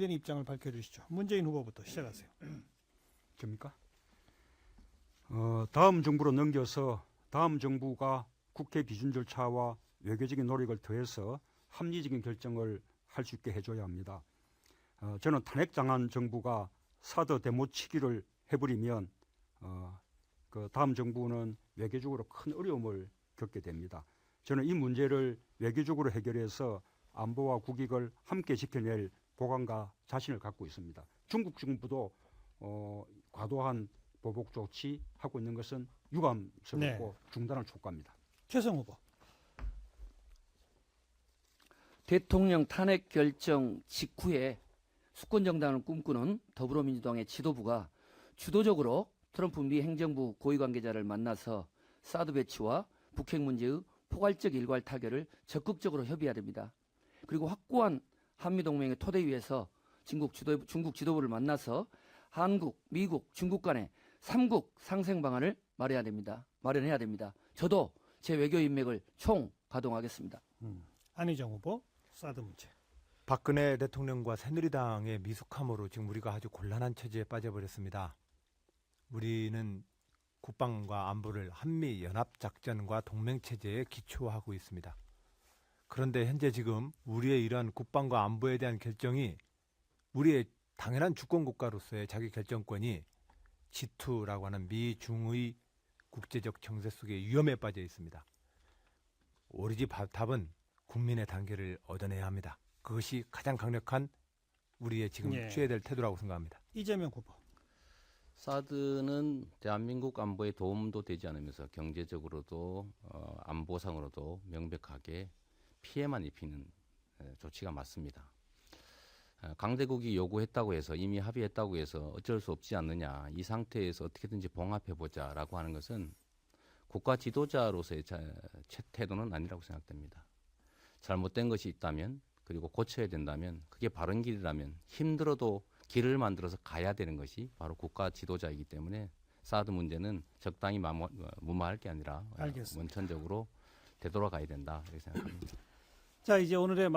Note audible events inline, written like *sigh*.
대한 입장을 밝혀주시죠. 문재인 후보부터 시작하세요. *clears throat* 됩니까? 어, 다음 정부로 넘겨서 다음 정부가 국회 비준 절차와 외교적인 노력을 더해서 합리적인 결정을 할 수 있게 해줘야 합니다. 어, 저는 탄핵당한 정부가 사드 대모치기를 해버리면 어, 그 다음 정부는 외교적으로 큰 어려움을 겪게 됩니다. 저는 이 문제를 외교적으로 해결해서 안보와 국익을 함께 지켜낼 보관과 자신을 갖고 있습니다. 중국 정부도 어, 과도한 보복 조치 하고 있는 것은 유감스럽고 중단을 촉구합니다. 최성 후보. 대통령 탄핵 결정 직후에 수권 정당을 꿈꾸는 더불어민주당의 지도부가 주도적으로 트럼프 미 행정부 고위 관계자를 만나서 사드 배치와 북핵 문제의 포괄적 일괄 타결을 적극적으로 협의해야 됩니다. 그리고 확고한 한미 동맹의 토대 위에서 중국 지도 중국 지도부를 만나서 한국, 미국, 중국 간의 삼국 상생 방안을 마련해야 됩니다. 마련해야 됩니다. 저도 제 외교 인맥을 총 가동하겠습니다. 안희정 후보. 사드 문제. 박근혜 대통령과 새누리당의 미숙함으로 지금 우리가 아주 곤란한 처지에 빠져버렸습니다. 우리는 국방과 안보를 한미 연합 작전과 동맹 체제에 기초하고 있습니다. 그런데 현재 지금 우리의 이러한 국방과 안보에 대한 결정이 우리의 당연한 주권 국가로서의 자기 결정권이 G2라고 하는 미중의 국제적 정세 속에 위험에 빠져 있습니다. 오로지 바- 답은 국민의 단계를 얻어내야 합니다. 그것이 가장 강력한 우리의 지금 예. 취해야 될 태도라고 생각합니다. 이재명 후보. 사드는 대한민국 안보에 도움도 되지 않으면서 경제적으로도 어, 안보상으로도 명백하게 피해만 입히는 에, 조치가 맞습니다. 어, 강대국이 요구했다고 해서 이미 합의했다고 해서 어쩔 수 없지 않느냐 이 상태에서 어떻게든지 봉합해 보자라고 하는 것은 국가 지도자로서의 태도는 아니라고 생각됩니다. 잘못된 것이 있다면 그리고 고쳐야 된다면 그게 바른 길이라면 힘들어도 길을 만들어서 가야 되는 것이 바로 국가 지도자이기 때문에 사드 문제는 적당히 마무, 어, 무마할 게 아니라 어, 알겠습니다. 원천적으로 되돌아가야 된다 이렇게 생각합니다. 자 이제 오늘의